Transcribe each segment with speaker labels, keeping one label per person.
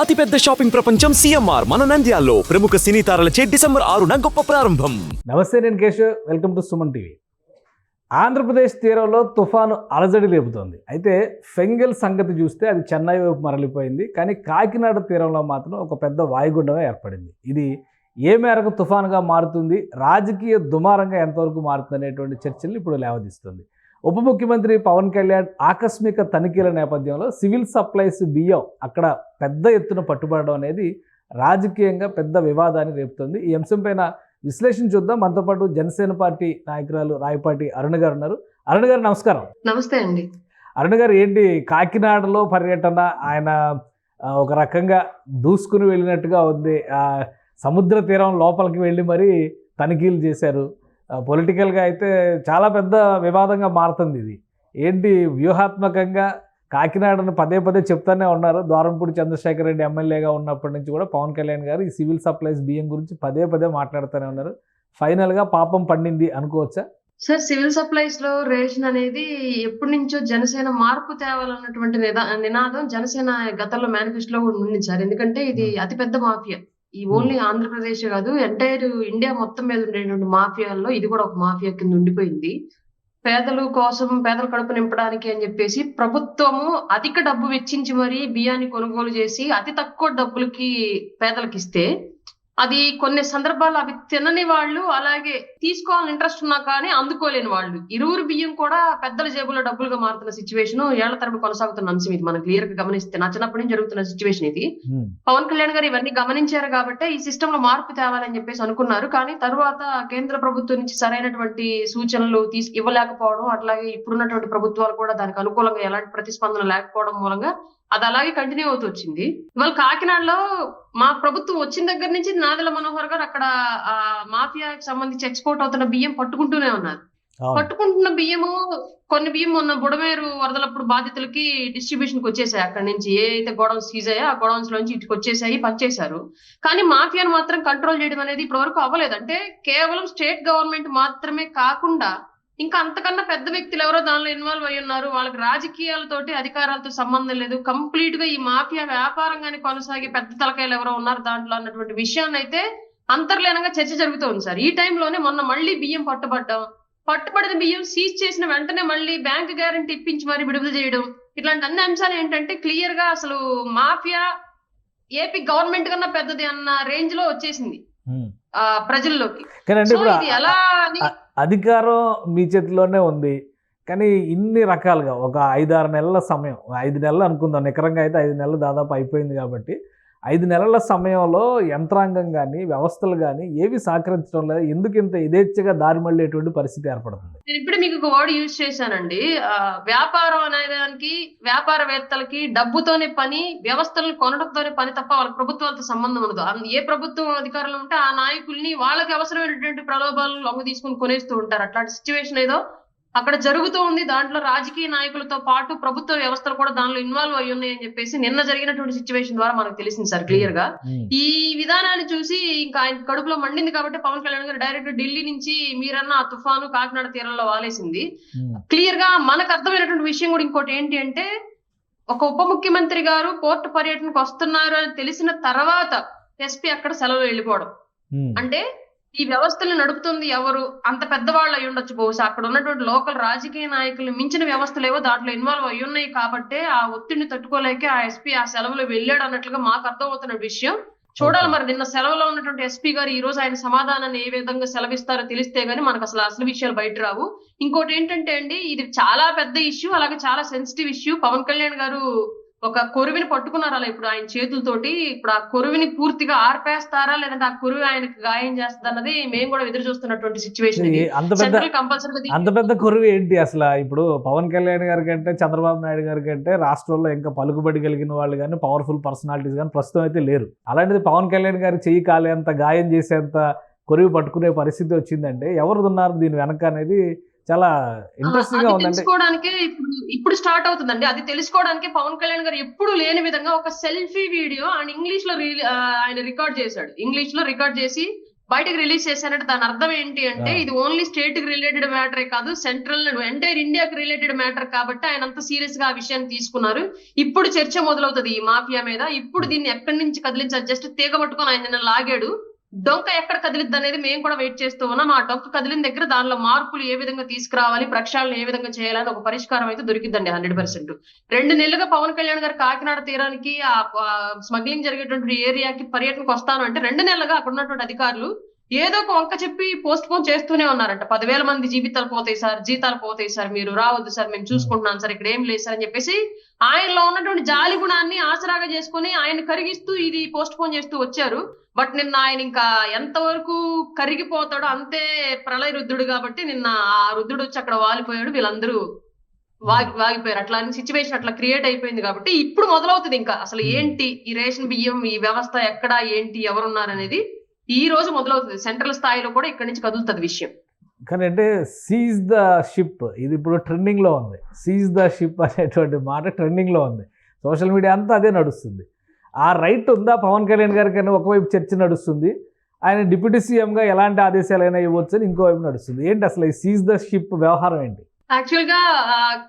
Speaker 1: అతిపెద్ద షాపింగ్ ప్రపంచం సిఎంఆర్ మన నంద్యాల్లో ప్రముఖ సినీ తారలచే డిసెంబర్ ఆరున గొప్ప ప్రారంభం.
Speaker 2: నమస్తే నేను Keshav welcome to Suman TV. Andhra Pradesh తీరంలో తుఫాను అలజడి లేపుతోంది అయితే ఫెంగల్ సంగతి చూస్తే అది చెన్నై వైపు మరలిపోయింది. కానీ కాకినాడ తీరంలో మాత్రం ఒక పెద్ద వాయుగుండమే ఏర్పడింది. ఇది ఏ మేరకు తుఫానుగా మారుతుంది? రాజకీయ దుమారంగా ఎంతవరకు మారుతుంది అనేటువంటి చర్చలు ఇప్పుడు లేవదీస్తుంది. ఉప ముఖ్యమంత్రి పవన్ కళ్యాణ్ ఆకస్మిక తనిఖీల నేపథ్యంలో సివిల్ సప్లైస్ బియ్యం అక్కడ పెద్ద ఎత్తున పట్టుబడడం అనేది రాజకీయంగా పెద్ద వివాదాన్ని రేపుతుంది. ఈ అంశంపైన విశ్లేషణ చూద్దాం. మనతో పాటు జనసేన పార్టీ నాయకురాలు రాయపాటి అరుణ గారు ఉన్నారు. అరుణ గారు నమస్కారం.
Speaker 3: నమస్తే అండి.
Speaker 2: అరుణ గారు ఏంటి కాకినాడలో పర్యటన? ఆయన ఒక రకంగా దూసుకుని వెళ్ళినట్టుగా ఉంది. ఆ, సముద్ర తీరం లోపలికి వెళ్ళి మరీ తనిఖీలు చేశారు. పొలిటికల్గా అయితే చాలా పెద్ద వివాదంగా మారుతుంది ఇది. ఏంటి? వ్యూహాత్మకంగా కాకినాడను పదే పదే చెప్తానే ఉన్నారు. ద్వారంపూడి చంద్రశేఖర్ రెడ్డి ఎమ్మెల్యేగా ఉన్నప్పటి నుంచి కూడా పవన్ కళ్యాణ్ గారు ఈ సివిల్ సప్లైస్ బియ్యం గురించి పదే పదే మాట్లాడుతూనే ఉన్నారు. ఫైనల్గా పాపం పండింది అనుకోవచ్చా?
Speaker 3: సార్ సివిల్ సప్లైస్లో రేషన్ అనేది ఎప్పటి నుంచో జనసేన మార్పు తేవాలన్నటువంటి నిదా- నినాదం జనసేన గతంలో మేనిఫెస్టోలో కూడా ఉంది సార్. ఎందుకంటే ఇది అతిపెద్ద మాఫియా. ఈ ఓన్లీ ఆంధ్రప్రదేశ్ కాదు ఎంటైర్ ఇండియా మొత్తం మీద ఉండేటువంటి మాఫియాల్లో ఇది కూడా ఒక మాఫియా కింద ఉండిపోయింది. పేదలు కోసం పేదల కడుపు నింపడానికి అని చెప్పేసి ప్రభుత్వము అధిక డబ్బు వెచ్చించి మరీ బియ్యాన్ని కొనుగోలు చేసి అతి తక్కువ డబ్బులకి పేదలకు ఇస్తే అది కొన్ని సందర్భాలు అవి తినని వాళ్ళు అలాగే తీసుకోవాలని ఇంట్రెస్ట్ ఉన్నా కానీ అందుకోలేని వాళ్ళు. ఇరువురు బియ్యం కూడా పెద్దల జేబులో డబ్బులుగా మారుతున్న సిచ్యువేషన్ ఏళ్ళ తరబడి కొనసాగుతున్న అంశం ఇది. మనం క్లియర్గా గమనిస్తే నా చిన్నప్పటి నుంచి జరుగుతున్న సిచ్యువేషన్ ఇది. పవన్ కళ్యాణ్ గారు ఇవన్నీ గమనించారు కాబట్టి ఈ సిస్టమ్లో మార్పు తేవాలని చెప్పేసి అనుకున్నారు. కానీ తరువాత కేంద్ర ప్రభుత్వం నుంచి సరైనటువంటి సూచనలు తీసు ఇవ్వలేకపోవడం అట్లాగే ఇప్పుడున్నటువంటి ప్రభుత్వాలు కూడా దానికి అనుకూలంగా ఎలాంటి ప్రతిస్పందన లేకపోవడం మూలంగా అది అలాగే కంటిన్యూ అవుతూ వచ్చింది. ఇవాళ కాకినాడలో మా ప్రభుత్వం వచ్చిన దగ్గర నుంచి నాదెల మనోహర్ గారు అక్కడ ఆ మాఫియాకి సంబంధించి ఎక్స్పోర్ట్ అవుతున్న బియ్యం పట్టుకుంటూనే ఉన్నారు. పట్టుకుంటున్న బియ్యము కొన్ని బియ్యం మొన్న బుడమేరు వరదలప్పుడు బాధితులకి డిస్ట్రిబ్యూషన్కి వచ్చేసాయి. అక్కడ నుంచి ఏ అయితే గోడౌన్స్ సీజ్ అయ్యా ఆ గోడౌన్స్ లోంచి ఇటుకు వచ్చేసాయి పనిచేశారు. కానీ మాఫియాను మాత్రం కంట్రోల్ చేయడం అనేది ఇప్పటి వరకు అవ్వలేదు. అంటే కేవలం స్టేట్ గవర్నమెంట్ మాత్రమే కాకుండా ఇంకా అంతకన్నా పెద్ద వ్యక్తులు ఎవరో దానిలో ఇన్వాల్వ్ అయి ఉన్నారు. వాళ్ళకి రాజకీయాలతోటి అధికారాలతో సంబంధం లేదు. కంప్లీట్గా ఈ మాఫియా వ్యాపారంగానే కొనసాగే పెద్ద తలకాయలు ఎవరో ఉన్నారు దాంట్లో అన్నటువంటి విషయాన్ని అయితే అంతర్లీనంగా చర్చ జరుగుతోంది సార్. ఈ టైంలోనే మొన్న మళ్ళీ బియ్యం పట్టుబడ్డం పట్టుబడిన బియ్యం సీజ్ చేసిన వెంటనే మళ్ళీ బ్యాంక్ గ్యారంటీ ఇప్పించి మరి విడుదల చేయడం ఇట్లాంటి అన్ని అంశాలు ఏంటంటే క్లియర్గా అసలు మాఫియా ఏపీ గవర్నమెంట్ కన్నా పెద్దది అన్న రేంజ్లో వచ్చేసింది. ప్రజల్లోకి.
Speaker 2: కానీ అంటే ఇప్పుడు అధికారం మీ చేతిలోనే ఉంది. కానీ ఇన్ని రకాలుగా ఒక ఐదారు నెలల సమయం ఐదు నెలలు అనుకుందాం. నికరంగా అయితే ఐదు నెలలు దాదాపు అయిపోయింది కాబట్టి ఐదు నెలల సమయంలో యంత్రాంగం కానీ వ్యవస్థలు కానీ ఏవి సహకరించడం లేదు. ఎందుకు ఇంత యథేచ్ఛగా దారి మళ్ళేటువంటి పరిస్థితి ఏర్పడుతుంది?
Speaker 3: నేను ఇప్పుడు మీకు ఒక వర్డ్ యూజ్ చేశానండి. ఆ, వ్యాపారం అనేదానికి వ్యాపారవేత్తలకి డబ్బుతోనే పని వ్యవస్థలను కొనడంతోనే పని తప్ప వాళ్ళ ప్రభుత్వాలతో సంబంధం ఉండదు. ఏ ప్రభుత్వం అధికారంలో ఉంటే ఆ నాయకుల్ని వాళ్ళకి అవసరమైనటువంటి ప్రలోభాలు లొంగ తీసుకుని కొనేస్తూ ఉంటారు. అట్లాంటి సిచ్యువేషన్ ఏదో అక్కడ జరుగుతూ ఉంది. దాంట్లో రాజకీయ నాయకులతో పాటు ప్రభుత్వ వ్యవస్థలు కూడా దానిలో ఇన్వాల్వ్ అయ్యి ఉన్నాయి అని చెప్పేసి నిన్న జరిగినటువంటి సిచ్యువేషన్ ద్వారా మనకు తెలిసింది సార్ క్లియర్గా. ఈ విధానాన్ని చూసి ఇంకా ఆయన కడుపులో మండింది కాబట్టి పవన్ కళ్యాణ్ గారు డైరెక్ట్ ఢిల్లీ నుంచి మీరన్న ఆ తుఫాను కాకినాడ తీరంలో వాలేసింది. క్లియర్గా మనకు అర్థమైనటువంటి విషయం కూడా ఇంకోటి ఏంటి అంటే ఒక ఉప ముఖ్యమంత్రి గారు పోర్టు పర్యటనకు వస్తున్నారు అని తెలిసిన తర్వాత ఎస్పీ అక్కడ సెలవు వెళ్ళిపోవడం. అంటే ఈ వ్యవస్థలు నడుపుతుంది ఎవరు? అంత పెద్దవాళ్ళు అయి ఉండొచ్చు బహుశా. అక్కడ ఉన్నటువంటి లోకల్ రాజకీయ నాయకులు మించిన వ్యవస్థలు ఏవో దాంట్లో ఇన్వాల్వ్ అయి ఉన్నాయి కాబట్టి ఆ ఒత్తిడిని తట్టుకోలేక ఆ ఎస్పీ ఆ సెలవులో వెళ్ళాడు అన్నట్లుగా మాకు అర్థమవుతున్న విషయం. చూడాలి మరి నిన్న సెలవులో ఉన్నటువంటి ఎస్పీ గారు ఈ రోజు ఆయన సమాధానాన్ని ఏ విధంగా సెలవిస్తారో తెలిస్తే గానీ మనకు అసలు అసలు విషయాలు బయట రావు. ఇంకోటి ఏంటంటే అండి ఇది చాలా పెద్ద ఇష్యూ అలాగే చాలా సెన్సిటివ్ ఇష్యూ పవన్ కళ్యాణ్ గారు ఒక కొరువిని పట్టుకున్నారు అలా ఇప్పుడు ఆయన చేతులతోటి? ఇప్పుడు ఆ కొరువిని పూర్తిగా ఆర్పేస్తారా? లేదంటే ఆ కొరువి ఆయనకు గాయం చేస్తుంది అన్నది మేము కూడా ఎదురు చూస్తున్నటువంటి సిచ్యువేషన్
Speaker 2: అంత పెద్ద
Speaker 3: కంపల్సరీ
Speaker 2: అంత పెద్ద కొరువు ఏంటి అసలు? ఇప్పుడు పవన్ కళ్యాణ్ గారి కంటే చంద్రబాబు నాయుడు గారి కంటే రాష్ట్రంలో ఇంకా పలుకుబడి కలిగిన వాళ్ళు కానీ పవర్ఫుల్ పర్సనాలిటీస్ కానీ ప్రస్తుతం అయితే లేరు. అలాంటిది పవన్ కళ్యాణ్ గారి చెయ్యి కాలేంత గాయం చేసేంత కొరివి పట్టుకునే పరిస్థితి వచ్చిందంటే ఎవరు ఉన్నారు దీని వెనక అనేది చాలా
Speaker 3: ఇంట్రెస్టింగ్గా
Speaker 2: ఉందంటే
Speaker 3: తెలుసుకోవడానికి ఇప్పుడు స్టార్ట్ అవుతుందండి. అది తెలుసుకోవడానికి పవన్ కళ్యాణ్ గారు ఎప్పుడు లేని విధంగా ఒక సెల్ఫీ వీడియో అండ్ ఇంగ్లీష్లో ఆయన రికార్డ్ చేశాడు. ఇంగ్లీష్లో రికార్డ్ చేసి బయటకు రిలీజ్ చేశారంటే దాని అర్థం ఏంటి అంటే. ఇది ఓన్లీ స్టేట్కి రిలేటెడ్ మ్యాటరే కాదు సెంట్రల్ ఎంటైర్ ఇండియాకి రిలేటెడ్ మ్యాటర్ కాబట్టి ఆయన అంత సీరియస్గా ఆ విషయాన్ని తీసుకున్నారు. ఇప్పుడు చర్చ మొదలవుతుంది ఈ మాఫియా మీద. ఇప్పుడు దీన్ని ఎక్కడి నుంచి కదిలించాలి? జస్ట్ తీగ పట్టుకొని ఆయన నిన్న లాగాడు. డొంక ఎక్కడ కదిలిద్ది అనేది మేము కూడా వెయిట్ చేస్తూ ఉన్నాం. ఆ డొంక కదిలిన దగ్గర దానిలో మార్పులు ఏ విధంగా తీసుకురావాలి ప్రక్షాళన ఏ విధంగా చేయాలని ఒక పరిష్కారం అయితే దొరికిద్దండి హండ్రెడ్ పర్సెంట్. రెండు నెలలుగా పవన్ కళ్యాణ్ గారు కాకినాడ తీరానికి ఆ స్మగ్లింగ్ జరిగేటువంటి ఏరియాకి పర్యటనకు వస్తాను అంటే రెండు నెలలుగా అక్కడ ఉన్నటువంటి అధికారులు ఏదో ఒక వంక చెప్పి పోస్ట్ పోన్ చేస్తూనే ఉన్నారంట. పదివేల మంది జీవితాలు పోతాయి సార్ జీతాలు పోతాయి సార్ మీరు రావద్దు సార్ మేము చూసుకుంటున్నాం సార్ ఇక్కడ ఏం లేదు సార్ అని చెప్పేసి ఆయనలో ఉన్నటువంటి జాలి గుణాన్ని ఆసరాగా చేసుకుని ఆయన కరిగిస్తూ ఇది పోస్ట్ పోన్ చేస్తూ వచ్చారు. బట్ నిన్న ఆయన ఇంకా ఎంతవరకు కరిగిపోతాడో అంతే ప్రళయ రుద్రుడు కాబట్టి నిన్న ఆ రుద్రుడు వచ్చి అక్కడ వాలిపోయాడు. వీళ్ళందరూ వాగి వాగిపోయారు. అట్లా సిచ్యువేషన్ అట్లా క్రియేట్ అయిపోయింది కాబట్టి ఇప్పుడు మొదలవుతుంది ఇంకా. అసలు ఏంటి ఈ రేషన్ బియ్యం ఈ వ్యవస్థ ఎక్కడ ఏంటి ఎవరున్నారు అనేది ఈ రోజు మొదలవుతుంది. సెంట్రల్ స్థాయిలో కూడా ఇక్కడి నుంచి కదులుతుంది విషయం.
Speaker 2: కానీ అంటే సీజ్ ద షిప్ ఇది ఇప్పుడు ట్రెండింగ్లో ఉంది. సీజ్ ద షిప్ అనేటువంటి మాట ట్రెండింగ్లో ఉంది. సోషల్ మీడియా అంతా అదే నడుస్తుంది. ఆ రైట్ ఉందా? పవన్ కళ్యాణ్ గారికి అని ఒకవైపు చర్చ నడుస్తుంది. ఆయన డిప్యూటీ సీఎంగా ఎలాంటి ఆదేశాలైనా ఇవ్వచ్చు అని ఇంకోవైపు నడుస్తుంది. ఏంటి అసలు ఈ సీజ్ ద షిప్ వ్యవహారం ఏంటి?
Speaker 3: యాక్చువల్గా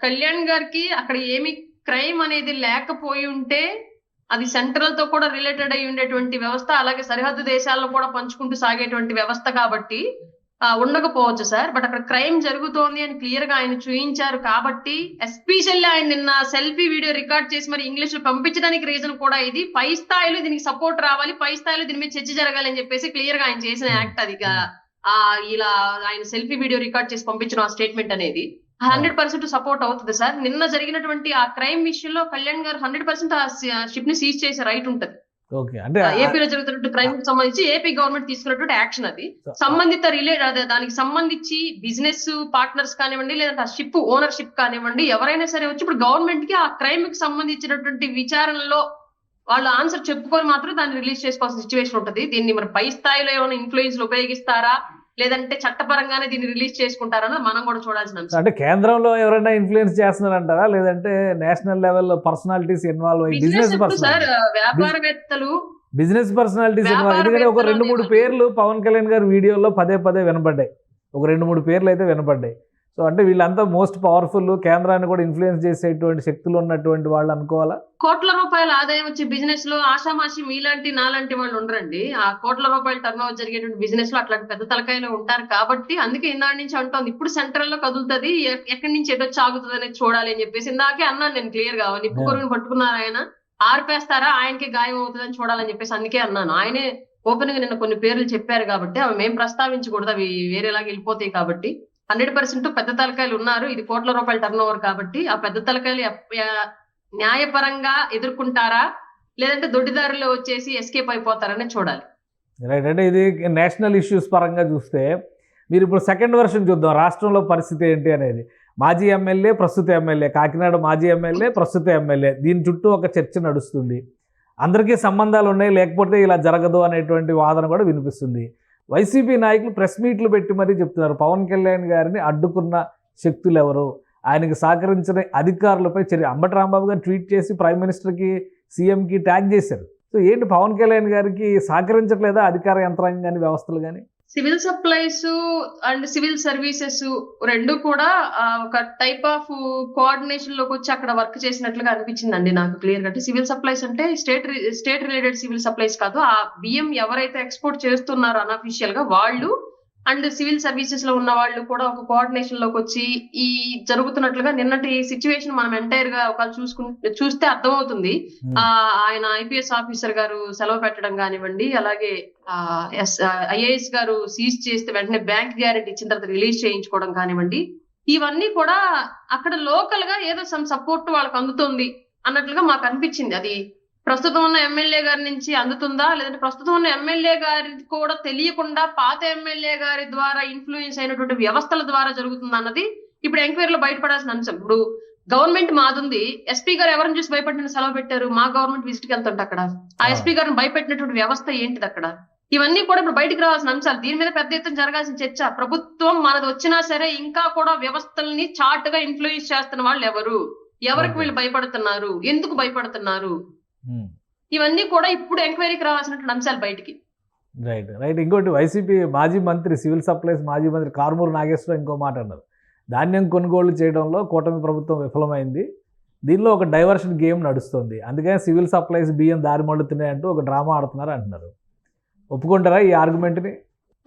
Speaker 3: కళ్యాణ్ గారికి అక్కడ ఏమి క్రైమ్ అనేది లేకపోయి ఉంటే అది సెంట్రల్తో కూడా రిలేటెడ్ అయి ఉండేటువంటి వ్యవస్థ అలాగే సరిహద్దు దేశాల్లో కూడా పంచుకుంటూ సాగేటువంటి వ్యవస్థ కాబట్టి ఉండకపోవచ్చు సార్. బట్ అక్కడ క్రైమ్ జరుగుతోంది అని క్లియర్గా ఆయన చూయించారు కాబట్టి ఎస్పెషల్లీ ఆయన నిన్న సెల్ఫీ వీడియో రికార్డ్ చేసి మరి ఇంగ్లీష్లో పంపించడానికి రీజన్ కూడా ఇది. పై స్థాయిలో దీనికి సపోర్ట్ రావాలి. పై స్థాయిలో దీని మీద చర్చ జరగాలి అని చెప్పేసి క్లియర్గా ఆయన చేసిన యాక్ట్ అది. ఇక, ఆ ఇలా ఆయన సెల్ఫీ వీడియో రికార్డ్ చేసి పంపించిన ఆ స్టేట్మెంట్ అనేది. హండ్రెడ్ పర్సెంట్ సపోర్ట్ అవుతుంది సార్. నిన్న జరిగినటువంటి ఆ క్రైమ్ విషయంలో కళ్యాణ్ గారు హండ్రెడ్ పర్సెంట్ ఆ షిప్ని సీజ్ చేసే రైట్ ఉంటుంది.
Speaker 2: ఓకే. అంటే
Speaker 3: ఏపీలో జరుగుతున్నట్టు క్రైమ్కి సంబంధించి ఏపీ గవర్నమెంట్ తీసుకున్నటువంటి యాక్షన్ అది. సంబంధిత రిలేట్ అదే దానికి సంబంధించి బిజినెస్ పార్ట్నర్స్ కానివ్వండి లేదంటే ఆ షిప్ ఓనర్షిప్ కానివ్వండి ఎవరైనా సరే వచ్చి ఇప్పుడు గవర్నమెంట్కి ఆ క్రైమ్కి సంబంధించినటువంటి విచారణలో వాళ్ళు ఆన్సర్ చెప్పుకొని మాత్రం దాన్ని రిలీజ్ చేసుకోవాల్సిన సిచ్యువేషన్ ఉంటుంది. దీన్ని మరి పై స్థాయిలో ఏమైనా ఇన్ఫ్లుయెన్స్ ఉపయోగిస్తారా? లేదంటే చట్టపరంగానే దీన్ని రిలీజ్ చేసుకుంటారా అన్నది మనం కూడా చూడాల్సిన అంశం.
Speaker 2: అంటే కేంద్రంలో ఎవరైనా ఇన్ఫ్లుయెన్స్ చేస్తున్నారంటారా? లేదంటే నేషనల్ లెవెల్లో పర్సనాలిటీస్ ఇన్వాల్వ్ అయ్యి
Speaker 3: బిజినెస్ సార్ వ్యాపారవేత్తలు
Speaker 2: బిజినెస్ పర్సనాలిటీస్ ఇన్వాల్వ్ ఎందుకంటే ఒక రెండు మూడు పేర్లు పవన్ కళ్యాణ్ గారి వీడియోలో పదే పదే వినపడ్డాయి. ఒక రెండు మూడు పేర్లు అయితే వినపడ్డాయి. సో అంటే వీళ్ళంతా మోస్ట్ పవర్ఫుల్ కేంద్రాన్ని కూడా ఇన్ఫ్లుయెన్స్ చేసేటువంటి శక్తులు ఉన్నటువంటి వాళ్ళు అనుకోవాలా?
Speaker 3: కోట్ల రూపాయల ఆదాయం వచ్చే బిజినెస్లో ఆషామాషి మీలాంటి నాలాంటి వాళ్ళు ఉండరండి. ఆ కోట్ల రూపాయల టర్న్ ఓవర్ జరిగేటువంటి బిజినెస్లో అట్లాంటి పెద్ద తలకాయలు ఉంటారు కాబట్టి అందుకే ఇందాక నుంచి అంటోంది. ఇప్పుడు సెంట్రల్లో కదులుతుంది ఎక్కడి నుంచి ఎటో చాగుతుంది అనేది చూడాలి అని చెప్పేసి ఇందాకే అన్నాను నేను క్లియర్గా. నిప్పు కొరువుని పట్టుకున్నారు ఆయన ఆర్పేస్తారా ఆయనకి గాయం అవుతుందని చూడాలని చెప్పేసి అందుకే అన్నాను. ఆయనే ఓపెన్గా నిన్న కొన్ని పేర్లు చెప్పారు కాబట్టి అవి మేము ప్రస్తావించకూడదు అవి వేరేలాగా వెళ్ళిపోతాయి కాబట్టి. హండ్రెడ్ పర్సెంట్ పెద్ద తలకాయలు ఉన్నారు. ఇది కోట్ల రూపాయల టర్న్ ఓవర్ కాబట్టి ఆ పెద్ద తలకాయలు న్యాయపరంగా ఎదుర్కొంటారా? లేదంటే దొడ్డిదారిలో వచ్చేసి ఎస్కేప్ అయిపోతారని చూడాలి.
Speaker 2: రైట్ అంటే ఇది నేషనల్ ఇష్యూస్ పరంగా చూస్తే మీరు ఇప్పుడు సెకండ్ వర్షన్ చూద్దాం. రాష్ట్రంలో పరిస్థితి ఏంటి అనేది. మాజీ ఎమ్మెల్యే ప్రస్తుత ఎమ్మెల్యే. కాకినాడ మాజీ ఎమ్మెల్యే ప్రస్తుత ఎమ్మెల్యే. దీని చుట్టూ ఒక చర్చ నడుస్తుంది. అందరికీ సంబంధాలు ఉన్నాయి లేకపోతే ఇలా జరగదు అనేటువంటి వాదన కూడా వినిపిస్తుంది. వైసీపీ నాయకులు ప్రెస్ మీట్లు పెట్టి మరీ చెప్తున్నారు. పవన్ కళ్యాణ్ గారిని అడ్డుకున్న శక్తులు ఎవరు ఆయనకు సహకరించిన అధికారులపై చర్య. అంబటి రాంబాబు గారు ట్వీట్ చేసి ప్రైమ్ మినిస్టర్కి సీఎంకి ట్యాగ్ చేశారు. సో ఏంటి పవన్ కళ్యాణ్ గారికి సహకరించట్లేదా అధికార యంత్రాంగం కానీ వ్యవస్థలు కానీ
Speaker 3: civil supplies and civil services రెండు కూడా ఒక టైప్ ఆఫ్ కోఆర్డినేషన్లోకి వచ్చి అక్కడ వర్క్ చేసినట్లుగా అనిపించిందండి నాకు క్లియర్గా. సివిల్ సప్లైస్ అంటే state state related civil supplies కాదు. ఆ బియ్యం ఎవరైతే ఎక్స్పోర్ట్ చేస్తున్నారో అనఫీషియల్గా వాళ్ళు అండ్ సివిల్ సర్వీసెస్లో ఉన్న వాళ్ళు కూడా ఒక కోఆర్డినేషన్లోకి వచ్చి ఈ జరుగుతున్నట్లుగా నిన్నటి సిచ్యువేషన్ మనం ఎంటైర్గా ఒక చూసుకుంటే చూస్తే అర్థమవుతుంది. ఆ ఆయన ఐపీఎస్ ఆఫీసర్ గారు సెలవు పెట్టడం కానివ్వండి అలాగే ఐఏఎస్ గారు సీజ్ చేస్తే వెంటనే బ్యాంక్ గ్యారెంటీ ఇచ్చిన తర్వాత రిలీజ్ చేయించుకోవడం కానివ్వండి ఇవన్నీ కూడా అక్కడ లోకల్గా ఏదో సమ్ సపోర్ట్ వాళ్ళకి అందుతుంది అన్నట్లుగా మాకు అనిపించింది. అది ప్రస్తుతం ఉన్న ఎమ్మెల్యే గారి నుంచి అందుతుందా? లేదంటే ప్రస్తుతం ఉన్న ఎమ్మెల్యే గారి కూడా తెలియకుండా పాత ఎమ్మెల్యే గారి ద్వారా ఇన్ఫ్లుయెన్స్ అయినటువంటి వ్యవస్థల ద్వారా జరుగుతుంది అన్నది ఇప్పుడు ఎంక్వైరీలో బయటపడాల్సిన అంశం. ఇప్పుడు గవర్నమెంట్ మాదుంది. ఎస్పీ గారు ఎవరిని చూసి భయపడిన సెలవు పెట్టారు? మా గవర్నమెంట్ విజిట్కి వెళ్తుంటే అక్కడ. ఆ ఎస్పీ గారిని భయపెట్టినటువంటి వ్యవస్థ ఏంటిది అక్కడ? ఇవన్నీ కూడా ఇప్పుడు బయటకు రావాల్సిన అంశాలు. దీని మీద పెద్ద ఎత్తున జరగాల్సిన చర్చ. ప్రభుత్వం మనది వచ్చినా సరే ఇంకా కూడా వ్యవస్థల్ని చాటుగా ఇన్ఫ్లుయెన్స్ చేస్తున్న వాళ్ళు ఎవరు ఎవరికి. వీళ్ళు భయపడుతున్నారు? ఎందుకు భయపడుతున్నారు. ఇవన్నీ కూడా ఇప్పుడు ఎంక్వైరీకి రావాల్సినటువంటి అంశాలు బయటికి.
Speaker 2: రైట్ రైట్ ఇంకోటి వైసీపీ మాజీ మంత్రి సివిల్ సప్లైస్ మాజీ మంత్రి కారుమూరు నాగేశ్వరరావు ఇంకో మాట అన్నారు. ధాన్యం కొనుగోలు చేయడంలో కూటమి ప్రభుత్వం విఫలమైంది. దీనిలో ఒక డైవర్షన్ గేమ్ నడుస్తుంది. అందుకని సివిల్ సప్లైస్ బియ్యం దారి మళ్ళుతున్నాయి అంటూ ఒక డ్రామా ఆడుతున్నారు అంటున్నారు. ఒప్పుకుంటారా ఈ ఆర్గ్యుమెంట్ని?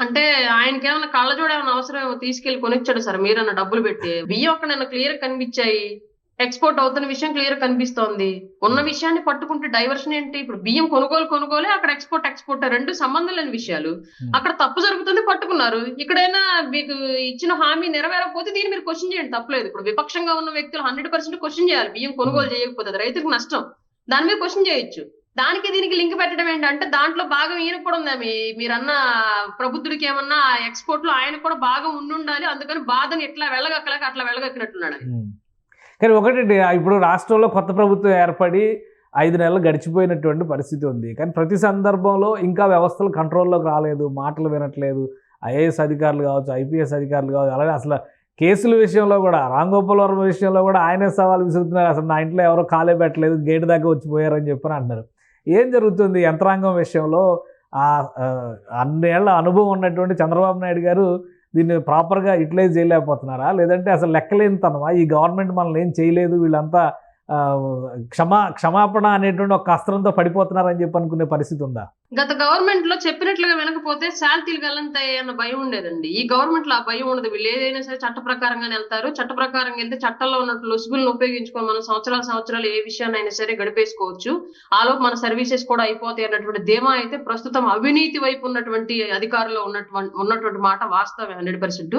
Speaker 3: అంటే ఆయనకి ఏమైనా కళ్ళజోడు ఏమైనా అవసరం తీసుకెళ్ళి కొనిచ్చాడు సార్ మీరన్న డబ్బులు పెట్టి. బియ్యం అక్కడ నిన్న క్లియర్ కనిపించాయి? ఎక్స్పోర్ట్ అవుతున్న విషయం క్లియర్ కనిపిస్తోంది. ఉన్న విషయాన్ని పట్టుకుంటే డైవర్షన్ ఏంటి? ఇప్పుడు బియ్యం కొనుగోలు కొనుగోలే అక్కడ ఎక్స్పోర్ట్ ఎక్స్పోర్ట్ రెండు సంబంధం లేని విషయాలు. అక్కడ తప్పు జరుగుతుంది పట్టుకున్నారు. ఇక్కడైనా మీకు ఇచ్చిన హామీ నెరవేరకపోతే దీన్ని మీరు క్వశ్చన్ చేయండి తప్పలేదు. ఇప్పుడు విపక్షంగా ఉన్న వ్యక్తులు హండ్రెడ్ పర్సెంట్ క్వశ్చన్ చేయాలి. బియ్యం కొనుగోలు చేయకపోతే అది రైతులకు నష్టం. దాని మీద క్వశ్చన్ చేయొచ్చు. దానికి దీనికి లింక్ పెట్టడం ఏంటంటే దాంట్లో భాగం ఈయన కూడా ఉందా? మీ మీరన్న ప్రబుద్ధుడికి ఏమన్నా ఎక్స్పోర్ట్లో ఆయన కూడా భాగం ఉండుండాలి అందుకని బాధని ఎట్లా వెళ్ళగక్కలేక అట్లా వెళ్ళగక్కినట్టున్నాడు.
Speaker 2: కానీ ఒకటి ఇప్పుడు రాష్ట్రంలో కొత్త ప్రభుత్వం ఏర్పడి ఐదు నెలలు గడిచిపోయినటువంటి పరిస్థితి ఉంది. కానీ ప్రతి సందర్భంలో ఇంకా వ్యవస్థలు కంట్రోల్లోకి రాలేదు మాటలు వినట్లేదు. ఐఏఎస్ అధికారులు కావచ్చు ఐపీఎస్ అధికారులు కావచ్చు అలాగే అసలు కేసుల విషయంలో కూడా రామ్ గోపాల్ వర్మ విషయంలో కూడా ఆయనే సవాల్ విసురుతున్నారు. అసలు నా ఇంట్లో ఎవరో కాలే పెట్టలేదు గేటు దాకా వచ్చిపోయారని చెప్పని అంటున్నారు. ఏం జరుగుతుంది? యంత్రాంగం విషయంలో ఆ, అన్నేళ్ళ అనుభవం ఉన్నటువంటి చంద్రబాబు నాయుడు గారు దీన్ని ప్రాపర్గా యూటిలైజ్ చేయలేకపోతున్నారా? లేదంటే అసలు లెక్కలేనితనమా? ఈ గవర్నమెంట్ మనల్ని ఏం చేయలేదు వీళ్ళంతా క్షమా క్షమాపణ అనేటువంటి ఒక అస్త్రంతో పడిపోతున్నారని చెప్పి అనుకునే పరిస్థితి ఉందా?
Speaker 3: గత గవర్నమెంట్లో చెప్పినట్లుగా వినకపోతే శాంతిలు గల్లంతాయి అన్న భయం ఉండేదండి. ఈ గవర్నమెంట్లో ఆ భయం ఉండదు. వీళ్ళు ఏదైనా సరే చట్ట ప్రకారంగానే వెళ్తారు. చట్ట ప్రకారంగా వెళ్తే చట్టంలో ఉన్నట్టు లొసుగులను ఉపయోగించుకొని మనం సంవత్సరాల సంవత్సరాలు ఏ విషయాన్ని అయినా సరే గడిపేసుకోవచ్చు. ఆలోపు మన సర్వీసెస్ కూడా అయిపోతాయి అన్నటువంటి ధీమా అయితే ప్రస్తుతం అవినీతి వైపు ఉన్నటువంటి అధికారులు ఉన్నటువంటి ఉన్నటువంటి మాట వాస్తవం హండ్రెడ్ పర్సెంట్.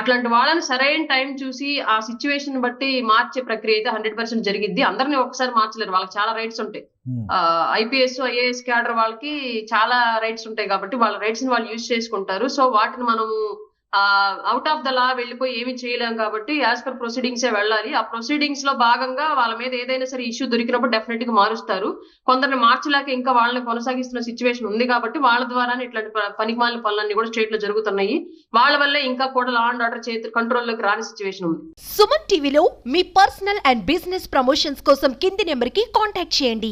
Speaker 3: అట్లాంటి వాళ్ళని సరైన టైం చూసి ఆ సిచ్యువేషన్ బట్టి మార్చే ప్రక్రియ అయితే హండ్రెడ్ పర్సెంట్ జరిగింది అందరినీ ఒకసారి మార్చలేరు. వాళ్ళకి చాలా రైట్స్ ఉంటాయి. ఐపీఎస్ ఐఏఎస్ క్యాడర్ వాళ్ళకి చాలా రైట్స్ ఉంటాయి కాబట్టి వాళ్ళ రైట్స్ని వాళ్ళు యూజ్ చేసుకుంటారు. సో వాటిని మనము అవుట్ ఆఫ్ ద లా వెళ్ళిపోయి ఏమి చేయలేం కాబట్టి యాజ్ పర్ ప్రొసీడింగ్స్ ఏ వెళ్ళాలి. ఆ ప్రొసీడింగ్స్లో భాగంగా వాళ్ళ మీద ఏదైనా సరే ఇష్యూ దొరికినప్పుడు డెఫినెట్గా మారుస్తారు. కొందరిని మార్చలేక ఇంకా వాళ్ళని కొనసాగిస్తున్న సిచ్యువేషన్ ఉంది కాబట్టి వాళ్ళ ద్వారానే ఇట్లాంటి పనికిమాలిన పనులన్నీ కూడా స్టేట్లో జరుగుతున్నాయి. వాళ్ళ వల్లే ఇంకా కూడా లా అండ్ ఆర్డర్ చేతి కంట్రోల్లోకి రాని సిచ్యువేషన్ ఉంది.
Speaker 4: సుమన్ టీవీలో మీ పర్సనల్ అండ్ బిజినెస్ ప్రమోషన్స్ కోసం కింది నెంబర్కి కాంటాక్ట్ చేయండి.